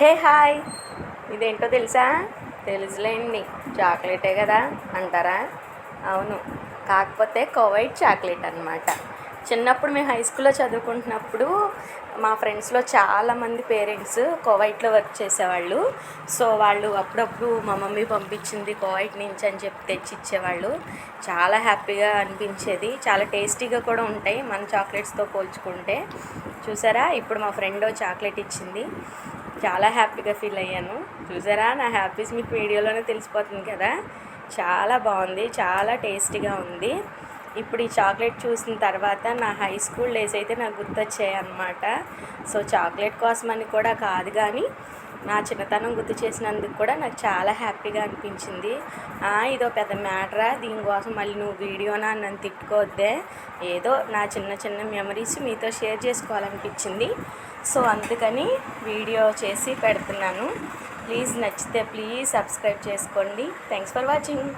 Hey hi. ఇదేంటో తెలుసా? తెలుసులేండి. చాక్లెటే కదా అంటారా? అవును. కాకపోతే కోవైట్ చాక్లెట్ అనమాట చిన్నప్పుడు మేము హై స్కూల్లో చదువుకుంటున్నప్పుడు మా ఫ్రెండ్స్లో చాలామంది పేరెంట్స్ కోవైట్లో వర్క్ చేసేవాళ్ళు. సో వాళ్ళు అప్పుడప్పుడు మా మమ్మీ పంపించింది కోవైట్ నుంచి అని చెప్పి తెచ్చి ఇచ్చేవాళ్ళు చాలా హ్యాపీగా అనిపించేది. చాలా టేస్టీగా కూడా ఉంటాయి మన చాక్లెట్స్తో పోల్చుకుంటే. చూసారా? ఇప్పుడు మా ఫ్రెండ్ చాక్లెట్ ఇచ్చింది. చాలా హ్యాపీగా ఫీల్ అయ్యాను. చూసారా? నా హ్యాపీస్ మీకు వీడియోలోనే తెలిసిపోతుంది కదా? చాలా బాగుంది చాలా టేస్టీగా ఉంది. ఇప్పుడు ఈ చాక్లెట్ చూసిన తర్వాత నా హై స్కూల్ డేస్ అయితే నాకు గుర్తొచ్చాయి అన్నమాట సో చాక్లెట్ కోసమని కూడా కాదు కానీ నా చిన్నతనం గుర్తు చేసినందుకు కూడా నాకు చాలా హ్యాపీగా అనిపించింది. "ఆ, ఇదో పెద్ద మ్యాటరా దీనికోసం మళ్ళీ నువ్వు వీడియోనా నన్ను తిట్టుకోవద్దే ఏదో నా చిన్న చిన్న మెమరీస్ మీతో షేర్ చేసుకోవాలనిపించింది. సో అందుకని వీడియో చేసి పెడుతున్నాను. ప్లీజ్ నచ్చితే ప్లీజ్ సబ్స్క్రైబ్ చేసుకోండి. Thanks for watching.